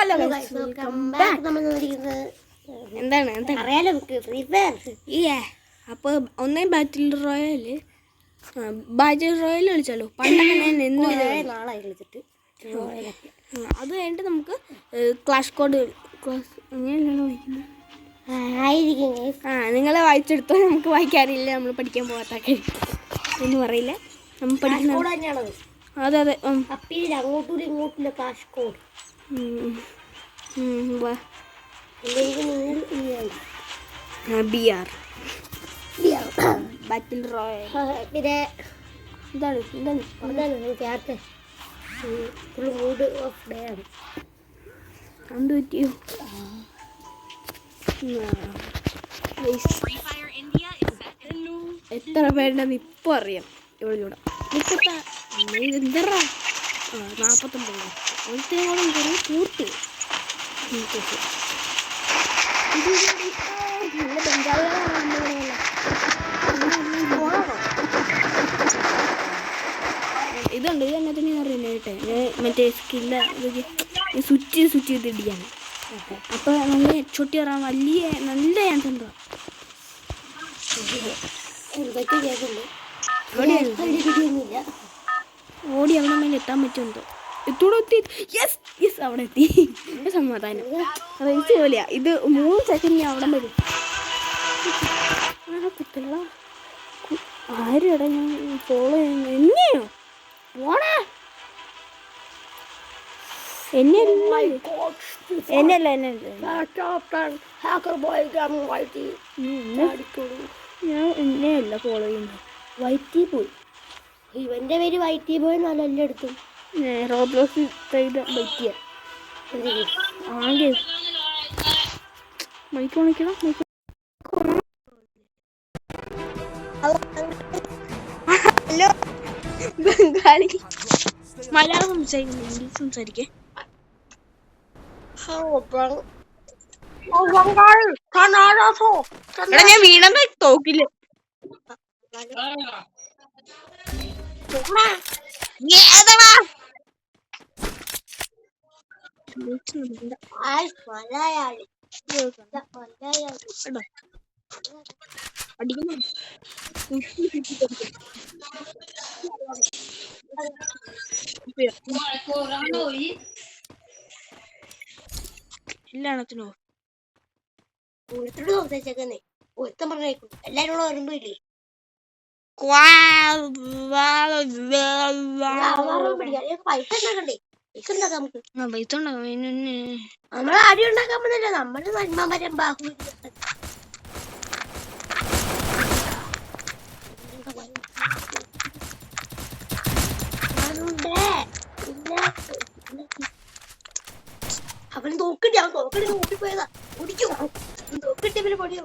Hello welcome back നമ്മൾ എന്താണ് എന്താണ്? അറിയാലോ നമുക്ക് ഫ്രീ ഫയർ ഏ അപ്പോൾ ഒന്നേ ബാറ്റിൽ റോയൽ ബാറ്റിൽ റോയൽ കളിച്ചാലോ? പണ്ടൊക്കെ ഞാൻ എന്നും നാളായി കളിച്ചിട്ട്. അത് കഴിഞ്ഞിട്ട് നമുക്ക് ക്ലാഷ് കോഡ് ക്ലാസ് ആ, നിങ്ങൾ വായിച്ചെടുത്തോ? നമുക്ക് വായിക്കാറില്ല നമ്മൾ പഠിക്കാൻ പോകാത്ത ഒന്നും പറയില്ല നമ്മൾ പഠിക്കുന്ന അതെ അതെ അങ്ങോട്ടും ഇങ്ങോട്ടും clash code B battle royale പിന്നെ ഇതാണ് ഇതാണ് അതാണ് ഫുൾ മൂഡ് ഓഫ് ഡേ ആണ് എന്ത് പറ്റിയോ എത്ര പേരുണ്ടെന്ന് ഇപ്പൊ അറിയാം ഇവിടെ മുപ്പത്ത എന്താ ആ കുറേ കൂട്ട്. എനിക്കൊക്കെ. ഇത് നല്ല ബംഗാളികളാണ് ഇതുണ്ട് ഇത് എന്നെ തന്നെ അറിയില്ല കേട്ടെ. ഞാൻ മറ്റേ സ്കില്ല സ്വിച്ച് സ്വിച്ച് ചെയ്ത് ഇടിയാണ്. അപ്പോൾ നല്ല ചുട്ടി കയറാൻ വലിയ നല്ല ചാൻസ് ഉണ്ടോ എന്തൊക്കെ കേൾക്കുന്നുണ്ട് ഓടി അവിടെ മേലെ എത്താൻ പറ്റുമെന്തോ എത്തോടെ എത്തി യെസ് യെസ് അവിടെ എത്തി സമാധാനം. റേസ് പോലെയാ. ഇത് മൂന്ന് സെക്കൻഡ് ഞാൻ അവിടെ വരും ആ ആരും ഞാൻ ഫോളോ ചെയ്യുന്നു എന്നെയോ? പോണേ എന്നെ എന്നല്ല എന്നല്ല എന്നെയല്ല ഫോളോ ചെയ്യുന്നത് വൈറ്റി പോയി. ഇവന്റെ പേര് വൈറ്റി പോയി നല്ല എന്റെ അടുത്തും റോബ്ലോസ് ചെയ്ത വൈറ്റിയ ആകെ മൈക്ക് ഓണിക്കണം മൈക്ക് ഹലോ. ബംഗാളി. മലയാളം സംസാരിക്കുന്നു ഇംഗ്ലീഷ് സംസാരിക്കേ. എടാ ഞാൻ വീണെന്ന് തോക്കില്ല ഏതാടാ മലയാളി അടിക്കുന്നു പറഞ്ഞേക്കും എല്ലാരും കൂടെ പൈസ നമ്മൾ അടി ഉണ്ടാക്കാൻ പറ്റില്ല നമ്മൾ നന്മമരം ബാഹു അവൻ നോക്കണ്ടി അവൻ നോക്കണ്ടി നോക്കിപ്പോയതാ ഓടിക്കോ. നോക്കിട്ട് പിന്നെ പൊടിയോ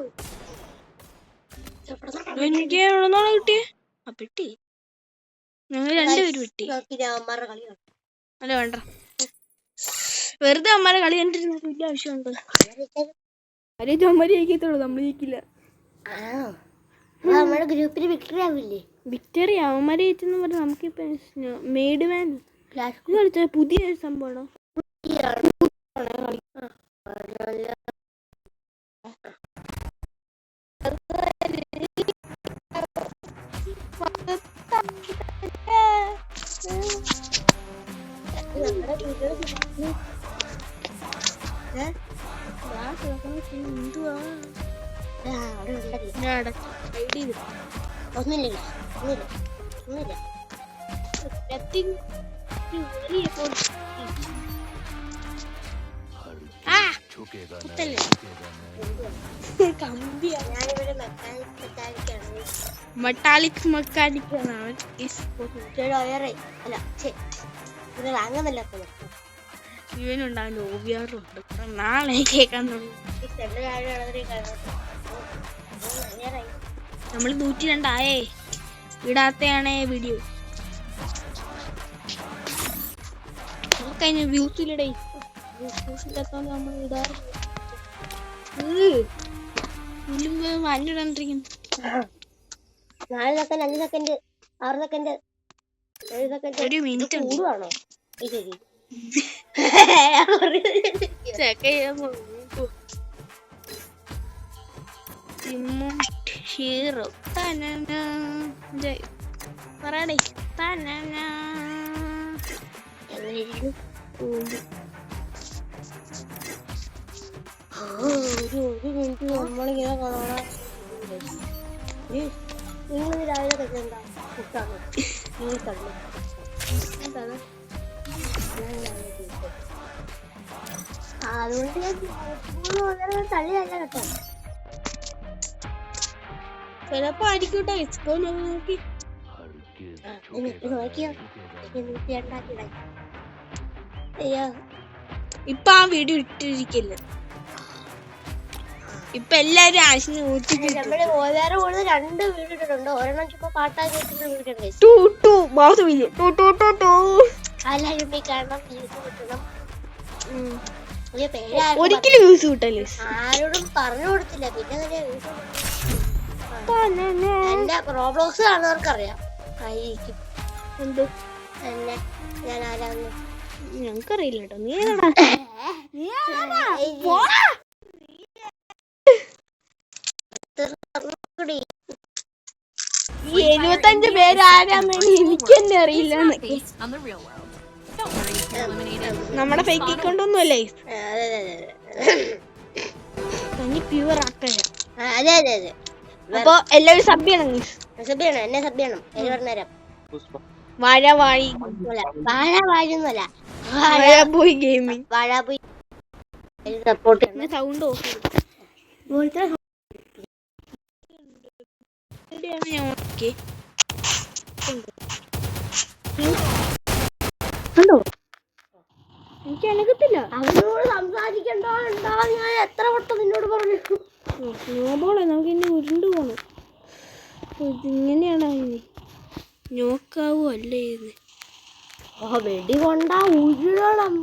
എനിക്ക് എവിടെന്നാണ് കിട്ടിയേ? ആ പെട്ടി. ഞങ്ങൾ രണ്ടുപേരും കിട്ടി ഞാൻ കളി. അല്ല വേണ്ട. വെറുതെ അമ്മാരെ കളി കണ്ടിരുന്ന വലിയ ആവശ്യമുണ്ട്. ആരെയും ചുമരി ജയിക്കത്തുള്ളൂ നമ്മൾ ജയിക്കില്ല. ആ നമ്മുടെ ഗ്രൂപ്പിൽ വിക്ടറി ആവില്ലേ? വിക്ടറി അവന്മാരെ ജയിച്ചെന്ന് പറഞ്ഞാൽ നമുക്കിപ്പോ മെയ്ഡ് മാൻ ക്ലാസ് കളിച്ച പുതിയ സംഭവമാണോ? ഒന്നുമില്ല ഒന്നുമില്ല ഒന്നുമില്ല കമ്പിയാ ഞാനിവിടെ മെറ്റാലിക് മെക്കാനിക്കാണ് അവൻ അല്ല ഇത് വാങ്ങുന്നില്ലാത്തത് ഇവനുണ്ടാവില്ല ഓവിയാറും ഉണ്ട് കുറെ നാളെ കേൾക്കാൻ നമ്മൾ നൂറ്റി രണ്ടായേ. ഇടാത്തയാണേ വീഡിയോ കഴിഞ്ഞ വ്യൂസ് ഇല്ലടേ വ്യൂസ് ഇല്ലാത്തോണ്ട് നമ്മൾ ഇടാറില്ല അഞ്ഞിടണ്ടിരിക്കും നാല് സെക്കൻഡ് അഞ്ച് സെക്കൻഡ് ആറ് സെക്കൻഡ് ഏഴ് സെക്കൻഡ് ഒരു മിനിറ്റ് കൂടുവാണോ ഈ തനന ജയ് പറയണേ നമ്മളിങ്ങനെ കാണാൻ നിങ്ങൾ രാവിലെ കഴിക്കണ്ട കുട്ടാണ് ഈ കള്ളി അതുകൊണ്ട് ഞാൻ തള്ളി കേട്ടോ. ചിലപ്പോ ആയിരിക്കൂട്ടോ ഇസ്കോ നോക്കി. നോക്കിയോ അയ്യോ. ഇപ്പൊ ആ വീഡിയോ ഇട്ടിരിക്കില്ല. ഇപ്പൊ എല്ലാരും ആശിന് നമ്മൾ വേറെ കൂടുതൽ രണ്ട് വീട് ഇട്ടിട്ടുണ്ട്. ഒരെണ്ണം ചുമ്മാ പാട്ടാക്കി വീടുണ്ട് പോയി കാണണം. പേര് ഒരിക്കലും വ്യൂസ് കിട്ടല്ലേ? ആരോടും പറഞ്ഞു കൊടുത്തില്ല. പിന്നെ തന്നെ. വ്യൂസ് എന്റെ റോബ്ലോക്സ് കാണുന്നവർക്ക് അറിയാം ആയിരിക്കും. എന്ത്? എന്നെ ഞാൻ ആരാന്ന്. കേട്ടോ. നീ എഴുപത്തഞ്ച് പേര് ആരാന്ന് എനിക്ക് തന്നെ അറിയില്ല നമ്മുടെ ഫേക്ക് അക്കൗണ്ട് ഒന്നും അല്ലേ ആ, അതെ അതെ അതെ അപ്പൊ എല്ലാവരും സബ് ചെയ്യണം. സബ് ചെയ്യണം എന്നെ സബ് ചെയ്യണം. പേര് പറഞ്ഞുതരാം വാഴ വാഴി വാഴ വാഴൊന്നുമല്ല വാഴ പോയി ഗെയിമിംഗ് വാഴ പോയി സപ്പോർട്ട് സൗണ്ട് ഓഫ് ഞാൻ ഓക്കെ കണ്ടോ അവനോട് സംസാരിക്കണ്ടോ ഞാൻ എത്ര വട്ടം നിന്നോട് പറഞ്ഞു. നോബോളെ നമുക്ക് ഇനി ഉരുണ്ട് പോണം. ഇതിങ്ങനെയാണ് നോക്കാവോ അല്ലേ ഇത് ആ വെടി കൊണ്ട ഉരുളണം.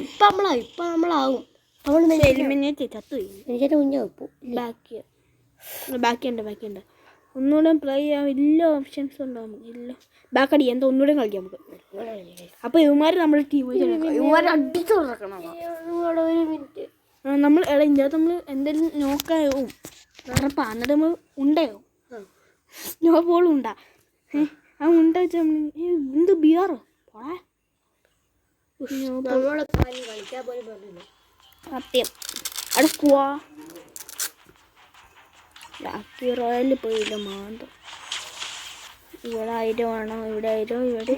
ഇപ്പൊ നമ്മളാ ഇപ്പൊ നമ്മളാവും. അവൾ എലിമിനേറ്റ് ചത്തു എനിക്കെന്റെ ബാക്കിയുണ്ട് ബാക്കിയുണ്ട്. ഒന്നുകൂടെ പ്ലേ ചെയ്യാൻ എല്ലാ ഓപ്ഷൻസ് ഉണ്ടാവും നമുക്ക് ഇല്ല. ബാക്ക് അടിക്കാം എന്താ ഒന്നുകൂടെ കളിക്കാം നമുക്ക്. അപ്പൊ ഇവന്മാര് നമ്മുടെ ടീം ഇവന്മാരെ അടിച്ചു മിനിറ്റ് നമ്മൾ എടാ ഇതിനകത്ത് നമ്മൾ എന്തെങ്കിലും നോക്കാവും ഉറപ്പാ എന്നിട്ട് നമ്മൾ ഉണ്ടായോ? നോ ഉണ്ടാ. ആ ഉണ്ട വെച്ചാൽ നമ്മൾ എന്ത് ബിയറോ പോടാ. സത്യം. അവിടെ പോവാ. രാത്രി റോയലിൽ പോയില്ല മാന്തം. ഇവിടെ ആയിരം ആണോ? ഇവിടെ ആയിരം? ഇവിടെ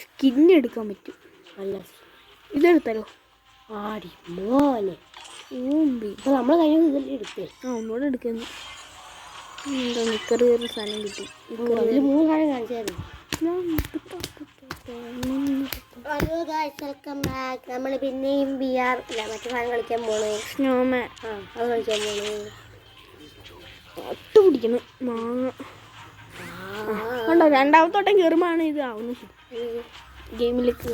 സ്കിൻ എടുക്കാൻ പറ്റും. അല്ല ഇതെടുത്തല്ലോ. ആടി മോനെ ഊമ്പി. ഇപ്പൊ നമ്മൾ കഴിഞ്ഞ ഇതല്ലേ എടുത്തേ. ആ ഒന്നുകൂടെ എടുക്കുന്നു. എന്താ നിക്കർ കയറി സാധനം കിട്ടി. അതിൽ മൂന്ന് സാധനം കാണിച്ചായിരുന്നു. ഹലോ ഗായ്സ് വെൽക്കം ബാക്ക് നമ്മൾ പിന്നെയും ബി ആർ മറ്റു സാധനം കളിക്കാൻ പോണേ. സ്നോമാൻ ആ അത് കളിക്കാൻ പോണേ. ഒട്ട് പിടിക്കുന്നു മാങ്ങ കണ്ടോ? രണ്ടാമത്തോട്ടം കയറുമ്പോഴാണ് ഇത് ആവുന്നത്. ഗെയിമിലേക്ക്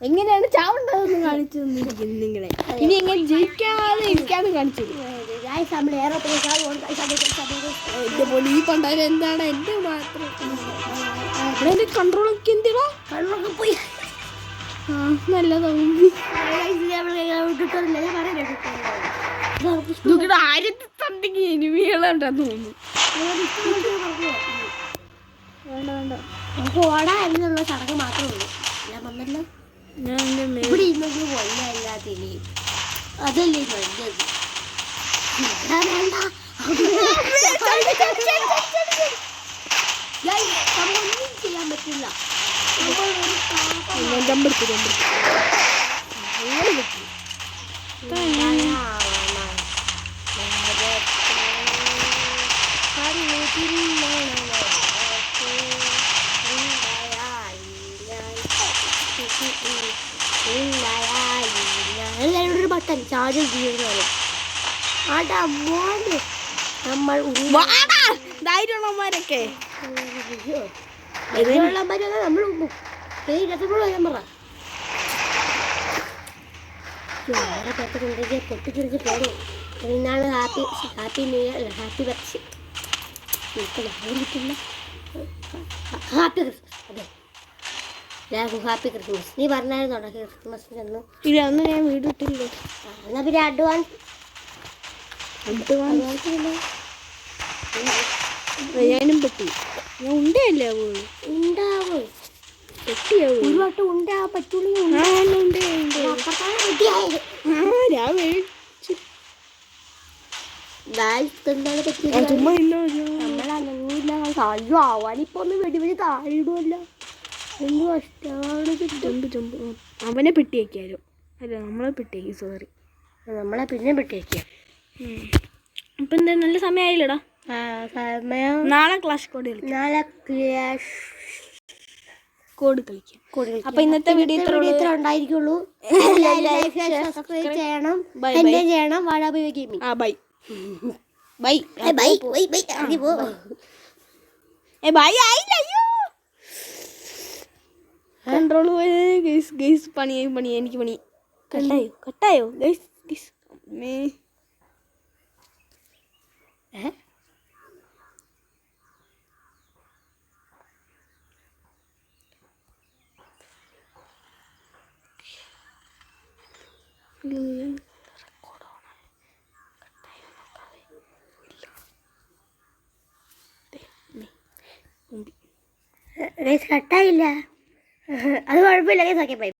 എങ്ങനെയാണ് ചാവുണ്ടതെന്ന് കാണിച്ചു നിങ്ങളെ. ഇനി എങ്ങനെ ജയിക്കാതെ ഇരിക്കാന്ന് കാണിച്ചു ഗായ്സ് നമ്മൾ എയറോപ്ലെയിൻ എന്റെ പോലെ ഈ പണ്ടാരം എന്താണ് എന്റെ മാത്രം? എന്റെ കൺട്രോൾ ഒക്കെ എന്തിനാ കണ്ണൊക്കെ പോയി. ആ നല്ലതാവും നോക്കിട്ട് ആയിരത്തി സംതിങ് എനിമികളുണ്ടെന്ന് തോന്നുന്നു? വേണ്ട വേണ്ട. എല്ലാവരും ഒരു ബട്ടൺ ചാർജ് ചെയ്യുന്നത് ആടാ മോനെ. നമ്മൾ ധൈര്യമുള്ളവന്മാരൊക്കെ. ഇതിനുള്ളവരെ നമ്മൾ പറ. വേറെ പേപ്പറുണ്ടെങ്കിൽ പൊട്ടിച്ചിരിച്ച് പോകും ഇന്നാണ് happy happy new year happy birthday. കിട്ടില്ല. Happy Christmas. അതെ. എല്ലാവർക്കും ഹാപ്പി ക്രിസ്മസ്. നീ പറഞ്ഞായിരുന്നോടാ ക്രിസ്മസിന്റെ അന്ന് ഇല്ല അന്ന് ഞാൻ വീട് ഇട്ടില്ല. ആ, എന്നാ പിന്നെ അഡ്വാൻസ്. അഡ്വാൻസ്? ഞാനും പറ്റി ഞാൻ ഉണ്ടല്ലേ ഉണ്ടാവും. ഒരു വട്ടം ഉണ്ടാവാൻ പറ്റുള്ളൂ ഞാൻ മേടിച്ചു ചുമ്മാ അയ്യോ. അവനിപ്പോ ഒന്ന് വെടി വെടി താഴെ ഇടുമല്ല ചുമ്പ് ചുമ്പ് അവനെ പെട്ടിയാക്കിയാലും? അല്ല നമ്മളെ പെട്ടിയാക്കി സോറി നമ്മളെ പിന്നെ പെട്ടിയാക്കിയ. ഇപ്പം എന്താ നല്ല സമയമായില്ലടാ സമയം. നാളെ ക്ലാസ് കോഡ് കളിക്കാം. നാളെ ക്ലാഷ് കോഡ് കളിക്കാം. അപ്പൊ ഇന്നത്തെ വീഡിയോ ഇത്ര ഉണ്ടായിരിക്കുള്ളൂ. സബ്സ്ക്രൈബ് ചെയ്യണം. ചെയ്യണം. വാഴാബി ഗെയിമിംഗ് ആ bye bye bye bye bye bye bye ആയില്ല അയ്യോ. കൺട്രോൾ ഗൈസ് ഗൈസ് പണിയായി പണി എനിക്ക് പണി. കട്ടായോ? കട്ടായോ? ഗൈസ് ഗൈസ് മേ ഏ? കട്ടായില്ല. അത് കുഴപ്പമില്ല കേസ് ഓക്കെ ബൈ.